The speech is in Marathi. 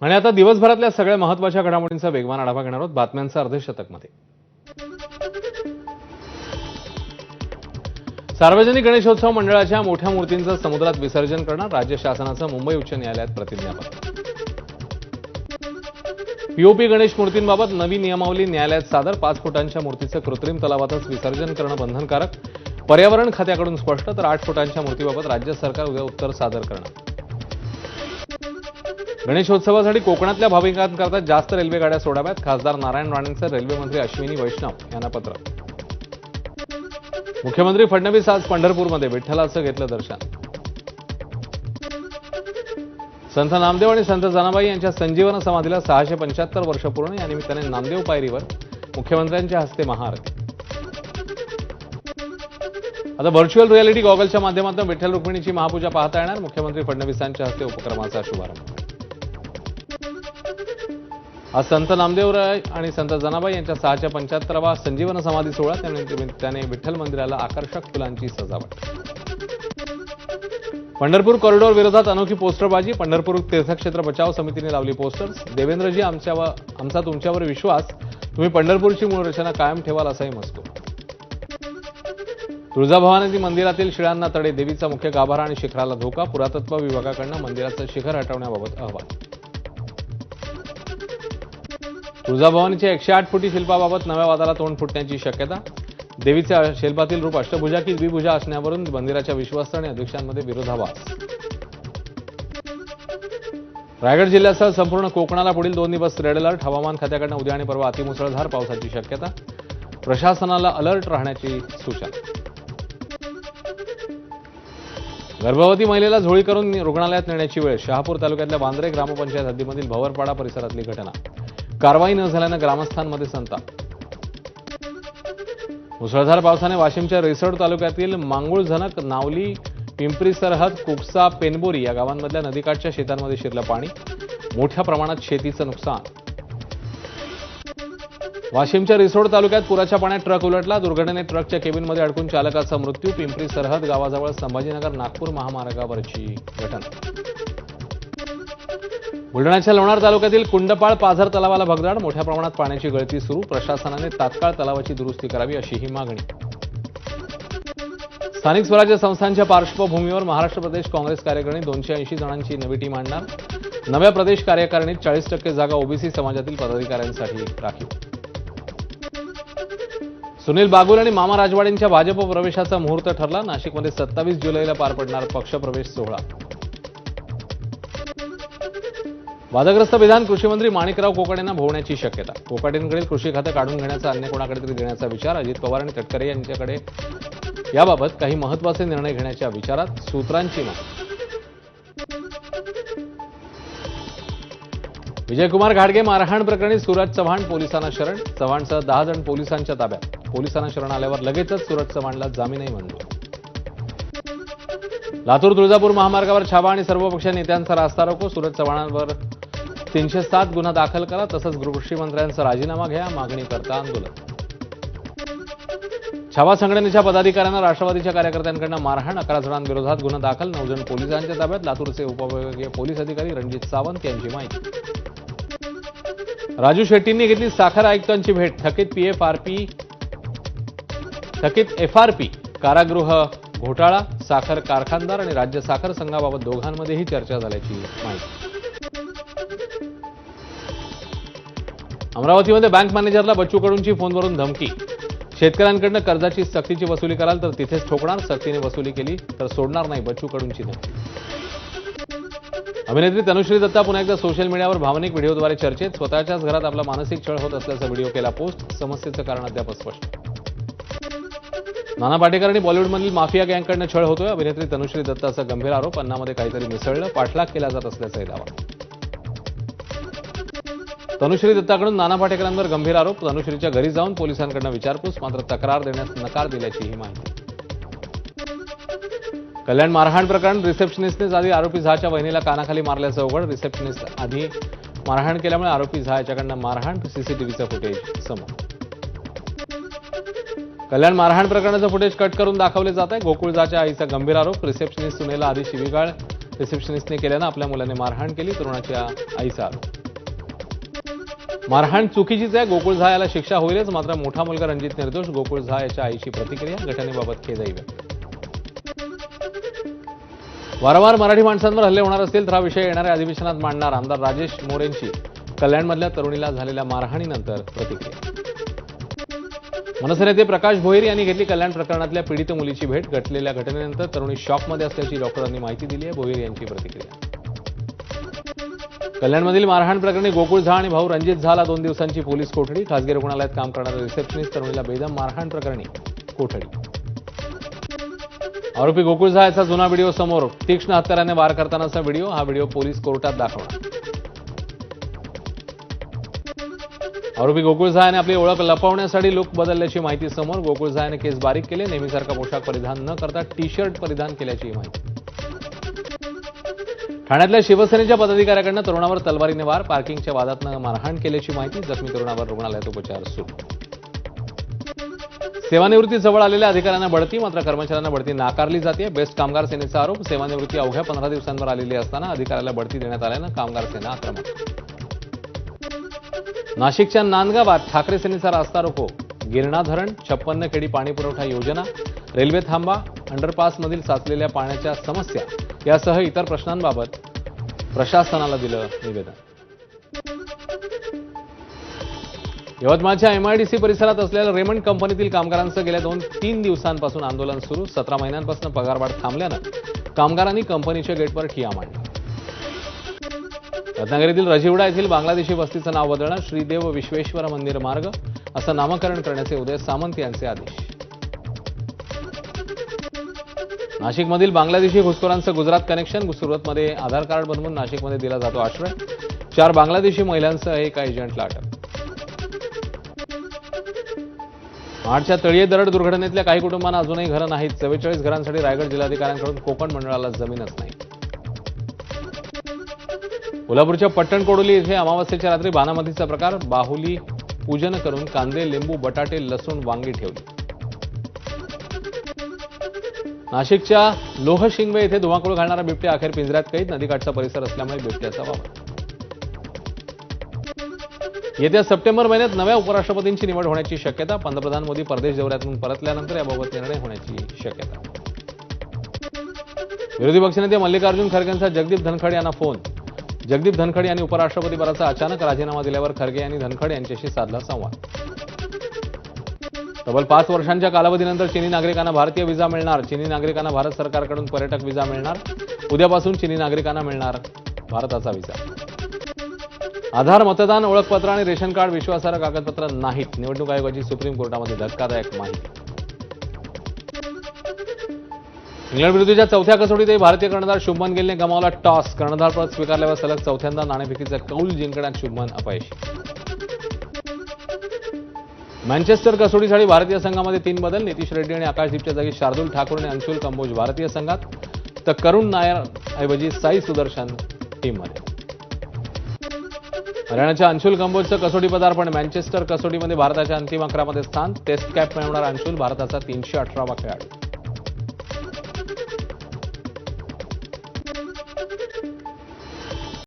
आणि आता दिवसभरातल्या सगळ्या महत्त्वाच्या घडामोडींचा वेगवान आढावा घेणार आहोत बातम्यांचा अर्धशतकमध्ये. सार्वजनिक गणेशोत्सव मंडळाच्या मोठ्या मूर्तींचं समुद्रात विसर्जन करणार राज्य शासनाचं मुंबई उच्च न्यायालयात प्रतिज्ञापत्र. पीओपी गणेश मूर्तींबाबत नवी नियमावली न्यायालयात सादर पाच फुटांच्या मूर्तीचं कृत्रिम तलावातच विसर्जन करणं बंधनकारक. पर्यावरण खात्याकडून स्पष्ट तर आठ फुटांच्या मूर्तीबाबत राज्य सरकार उद्या उत्तर सादर करणार. गणेशोत्सवासाठी कोकणातल्या भाविकांकरता जास्त रेल्वे गाड्या सोडाव्यात. खासदार नारायण राणेंचं रेल्वे मंत्री अश्विनी वैष्णव यांना पत्र. मुख्यमंत्री फडणवीस आज पंढरपूरमध्ये विठ्ठलाचं घेतलं दर्शन. संत नामदेव आणि संत जनाबाई यांच्या संजीवन समाधीला सहाशे पंच्याहत्तर वर्ष पूर्ण. या निमित्ताने नामदेव पायरीवर मुख्यमंत्र्यांच्या हस्ते महाआरती. आता व्हर्च्युअल रियालिटी गॉगलच्या माध्यमातून विठ्ठल रुक्मिणीची महापूजा पाहता येणार. मुख्यमंत्री फडणवीसांच्या हस्ते उपक्रमाचा शुभारंभ. आज संत नामदेवराय आणि संत जनाबाई यांच्या सहाच्या पंच्याहत्तरावा संजीवन समाधी सोहळा त्याने- त्याने विठ्ठल मंदिराला आकर्षक फुलांची सजावट. पंढरपूर कॉरिडॉर विरोधात अनोखी पोस्टरबाजी पंढरपूर तीर्थक्षेत्र बचाव समितीने लावली पोस्टर्स देवेंद्रजी आमच्यावर आमचा तुमच्यावर विश्वास. तुम्ही पंढरपूरची मूळ रचना कायम ठेवाल असाही मजकूर तुळजाभवानी मंदिरातील शिळांना तडे देवीचा मुख्य गाभारा आणि शिखराला धोका. पुरातत्व विभागाकडनं मंदिराचं शिखर हटवण्याबाबत अहवाल. तुळजाभवानीच्या एकशे आठ फुटी शिल्पाबाबत नव्या वादाला तोंड फुटण्याची शक्यता देवीच्या शिल्पातील रूप अष्टभुजा की द्विभुजा असण्यावरून मंदिराच्या विश्वस्त आणि अध्यक्षांमध्ये विरोधाभास. रायगड जिल्ह्यासह संपूर्ण कोकणाला पुढील दोन दिवस रेड अलर्ट हवामान खात्याकडनं उद्या आणि परवा अतिमुसळधार पावसाची शक्यता प्रशासनाला अलर्ट राहण्याची सूचना. गर्भवती महिलेला झोळी करून रुग्णालयात नेण्याची वेळ शहापूर तालुक्यातल्या वांद्रे ग्रामपंचायत हद्दीमधील भवरपाडा परिसरातली घटना. कारवाई न झाल्यानं ग्रामस्थांमध्ये संताप. मुसळधार पावसाने वाशिमच्या रिसोड तालुक्यातील मांगुळ झनक नावली पिंपरी सरहद कुपसा पेनबोरी या गावांमधल्या नदीकाठच्या शेतांमध्ये शिरलं पाणी. मोठ्या प्रमाणात शेतीचं नुकसान. वाशिमच्या रिसोड तालुक्यात पुराच्या पाण्यात ट्रक उलटला. दुर्घटनेत ट्रकच्या केबिनमध्ये अडकून चालकाचा मृत्यू. पिंपरी सरहद गावाजवळ संभाजीनगर नागपूर महामार्गावरची घटना. बुलढाण्याच्या लोणार तालुक्यातील कुंडपाळ पाझर तलावाला भगदाड मोठ्या प्रमाणात पाण्याची गळती सुरू प्रशासनाने तात्काळ तलावाची दुरुस्ती करावी अशीही मागणी. स्थानिक स्वराज्य संस्थांच्या पार्श्वभूमीवर महाराष्ट्र प्रदेश काँग्रेस कार्यकारिणी दोनशे ऐंशी जणांची नवी टीम आणणार. नव्या प्रदेश कार्यकारिणीत चाळीस टक्के जागा ओबीसी समाजातील पदाधिकाऱ्यांसाठी राखीव. सुनील बागुल आणि मामा राजवाडेंच्या भाजप प्रवेशाचा मुहूर्त ठरला. नाशिकमध्ये सत्तावीस जुलैला पार पडणार पक्षप्रवेश सोहळा. वादग्रस्त विधान कृषीमंत्री माणिकराव कोकाडेंना भोवण्याची शक्यता. कोकाडेंकडील कृषी खातं काढून घेण्याचा अन्य कोणाकडे तरी देण्याचा विचार अजित पवार आणि तटकरे यांच्याकडे याबाबत काही महत्त्वाचे निर्णय घेण्याच्या विचारात सूत्रांची माहिती विजयकुमार घाडगे मारहाण प्रकरणी सूरज चव्हाण पोलिसांना शरण. चव्हाणसह दहा जण पोलिसांच्या ताब्यात. पोलिसांना शरण आल्यावर लगेचच सूरज चव्हाणला जामीनही मंजूर. लातूर तुळजापूर महामार्गावर छावा आणि सर्वपक्षीय नेत्यांचा रास्ता रोको. सूरज चव्हाणांवर तीनशे सात गुन्हा दाखल करा तसंच कृषी मंत्र्यांचा राजीनामा घ्या मागणी करता आंदोलन. छावा संघटनेच्या पदाधिकाऱ्यांना राष्ट्रवादीच्या कार्यकर्त्यांकडनं मारहाण अकरा जणांविरोधात गुन्हा दाखल नऊ जण पोलिसांच्या ताब्यात लातूरचे उपविभागीय पोलीस अधिकारी रणजित सावंत यांची माहिती. राजू शेट्टींनी घेतली साखर आयुक्तांची भेट थकीत पीएफआरपी थकीत एफआरपी कारागृह घोटाळा साखर कारखानदार आणि राज्य साखर संघाबाबत दोघांमध्येही चर्चा झाल्याची माहिती. अमरावतीमध्ये बँक मॅनेजरला बच्चू कडूंची फोनवरून धमकी. शेतकऱ्यांकडनं कर्जाची सक्तीची वसुली कराल तर तिथेच ठोकणार. सक्तीने वसुली केली तर सोडणार नाही बच्चू कडूंची धमकी. अभिनेत्री तनुश्री दत्ता पुन्हा एकदा सोशल मीडियावर भावनिक व्हिडिओद्वारे चर्चेत. स्वतःच्याच घरात आपला मानसिक छळ होत असल्याचा व्हिडिओ केला पोस्ट समस्येचं कारण अद्याप स्पष्ट. नाना पाटेकर आणि बॉलिवूडमधील माफिया गँगकडनं छळ होतोय. अभिनेत्री तनुश्री दत्ताचा गंभीर आरोप. अन्नामध्ये काहीतरी मिसळलं. पाठलाग केला जात असल्याचाही दावा. तनुश्री दत्ताकडून नाना पाटेकरांवर गंभीर आरोप. तनुश्रीच्या घरी जाऊन पोलिसांकडनं विचारपूस मात्र तक्रार देण्यास नकार दिल्याची ही माहिती. कल्याण मारहाण प्रकरण रिसेप्शनिस्टनेच आधी आरोपी झहाच्या बहिणीला कानाखाली मारल्याचं उघड. रिसेप्शनिस्ट आधी मारहाण केल्यामुळे आरोपी झा याच्याकडनं मारहाण सीसीटीव्हीचं फुटेज समोर. कल्याण मारहाण प्रकरणाचं फुटेज कट करून दाखवले जात आहे. गोकुळ जाच्या आईचा गंभीर आरोप. रिसेप्शनिस्ट सुनेला आधी शिवीगाळ. रिसेप्शनिस्टने केल्यानं आपल्या मुलाने मारहाण केली. तरुणाच्या आईचा आरोप. मारहाण चुकीचीच आहे. गोकुळ झा याला शिक्षा होईलच. मात्र मोठा मुलगा रणजित निर्दोष गोकुळ झा याच्या आईची प्रतिक्रिया घटनेबाबत खेदही वारंवार मराठी माणसांवर हल्ले होणार असतील तर हा विषय येणाऱ्या अधिवेशनात मांडणार आमदार राजेश मोरेंची कल्याणमधल्या तरुणीला झालेल्या मारहाणीनंतर प्रतिक्रिया. मनसे नेते प्रकाश भोईर यांनी घेतली कल्याण प्रकरणातल्या पीडित मुलीची भेट. घटलेल्या घटनेनंतर तरुणी शॉकमध्ये असल्याची डॉक्टरांनी माहिती दिली आहे. भोईर यांची प्रतिक्रिया. कल्याणमधील मारहाण प्रकरणी गोकुळ झा आणि भाऊ रणजित झाला दोन दिवसांची पोलीस कोठडी. खासगी रुग्णालयात काम करणाऱ्या रिसेप्शनिस्ट तरुणीला बेदम मारहाण प्रकरणी कोठडी. आरोपी गोकुळ झा याचा जुना व्हिडिओ समोर तीक्ष्ण हत्याराने वार करतानाचा व्हिडिओ. हा व्हिडिओ पोलीस कोर्टात दाखवणार. आरोपी गोकुळ झा याने आपली ओळख लपवण्यासाठी लुक बदलल्याची माहिती समोर. गोकुळ झा याने केस बारीक केले. नेहमीसारखा पोशाख परिधान न करता टी शर्ट परिधान केल्याची माहिती. ठाण्यातल्या शिवसेनेच्या पदाधिकाऱ्याकडनं तरुणावर तलवारीने वार पार्किंगच्या वादातनं मारहाण केल्याची माहिती जखमी तरुणावर रुग्णालयात उपचार सुरू. सेवानिवृत्ती जवळ आलेल्या अधिकाऱ्यांना बढती मात्र कर्मचाऱ्यांना बढती नाकारली जाते. बेस्ट कामगार सेनेचा आरोप सेवानिवृत्ती अवघ्या पंधरा दिवसांवर आलेली असताना अधिकाऱ्याला बढती देण्यात आल्यानं कामगार सेना आक्रमक. नाशिकच्या नांदगावात ठाकरे सेनेचा रास्ता रोको. गिरणा धरण छप्पन्न खेडी पाणीपुरवठा योजना रेल्वे थांबा अंडरपासमधील साचलेल्या पाण्याच्या समस्या यासह इतर प्रश्नांबाबत प्रशासनाला दिलं निवेदन. यवतमाळच्या एमआयडीसी परिसरात असलेल्या रेमंड कंपनीतील कामगारांचं गेल्या दोन तीन दिवसांपासून आंदोलन सुरू. सतरा महिन्यांपासून पगारवाढ थांबल्यानं कामगारांनी कंपनीच्या गेटवर ठिया मांडला. रत्नागिरीतील रजिवडा येथील बांगलादेशी वस्तीचं नाव बदलणं श्रीदेव विश्वेश्वर मंदिर मार्ग असं नामकरण करण्याचे उदय सामंत यांचे आदेश. नाशिकमधील बांगलादेशी घुसखोरांचं गुजरात कनेक्शन सुरतमध्ये आधार कार्ड बनवून नाशिकमध्ये दिला जातो आश्रय. चार बांगलादेशी महिलांसह एका एजंटला अटक. महाडच्या तळीये दरड दुर्घटनेतल्या काही कुटुंबांना अजूनही घरं नाहीत. चव्वेचाळीस घरांसाठी रायगड जिल्हाधिकाऱ्यांकडून कोकण मंडळाला जमीनच नाही. कोल्हापूरच्या पट्टण कोडोली येथे अमावस्येच्या रात्री बानामतीचा प्रकार. बाहुली पूजन करून कांदे लिंबू बटाटे लसूण वांगी ठेवली. नाशिकच्या लोहशिंगवे येथे धुमाकूळ घालणारा बिबट्या अखेर पिंजऱ्यात कैद. नदीकाठचा परिसर असल्यामुळे बिबट्याचा वावर. येत्या सप्टेंबर महिन्यात नव्या उपराष्ट्रपतींची निवड होण्याची शक्यता. पंतप्रधान मोदी परदेश दौऱ्यातून परतल्यानंतर याबाबत निर्णय होण्याची शक्यता. विरोधी पक्षनेते मल्लिकार्जुन खरगेंचा जगदीप धनखड यांना फोन. जगदीप धनखड यांनी उपराष्ट्रपती पदाचा अचानक राजीनामा दिल्यावर खरगे यांनी धनखड यांच्याशी साधला संवाद. तब्बल पाच वर्षांच्या कालावधीनंतर चिनी नागरिकांना भारतीय व्हिसा मिळणार. चिनी नागरिकांना भारत सरकारकडून पर्यटक व्हिसा मिळणार. उद्यापासून चिनी नागरिकांना मिळणार भारताचा व्हिसा. आधार मतदान ओळखपत्र आणि रेशन कार्ड विश्वासार्ह कागदपत्र नाहीत. निवडणूक आयोगाची सुप्रीम कोर्टामध्ये धक्कादायक माहिती. इंग्लंड विरुद्धच्या चौथ्या कसोटीतही भारतीय कर्णधार शुभमन गिलने गमावला टॉस. कर्णधारपद स्वीकारल्यावर सलग चौथ्यांदा नाणेफेकीचा कौल जिंकण्यात शुभमन अपयशी. मँचेस्टर कसोटीसाठी भारतीय संघामध्ये तीन बदल नितीश रेड्डी आणि आकाशदीपच्या जागी शार्दुल ठाकूर आणि अंशुल कंबोज भारतीय संघात. तर करुण नायर ऐवजी साई सुदर्शन टीममध्ये हरियाणाच्या अंशुल कंबोजचं कसोटी पदार्पण मँचेस्टर कसोटीमध्ये भारताच्या अंतिम अकरामध्ये स्थान. टेस्ट कॅप मिळवणारा अंशुल भारताचा तीनशे अठरावा खेळाडू.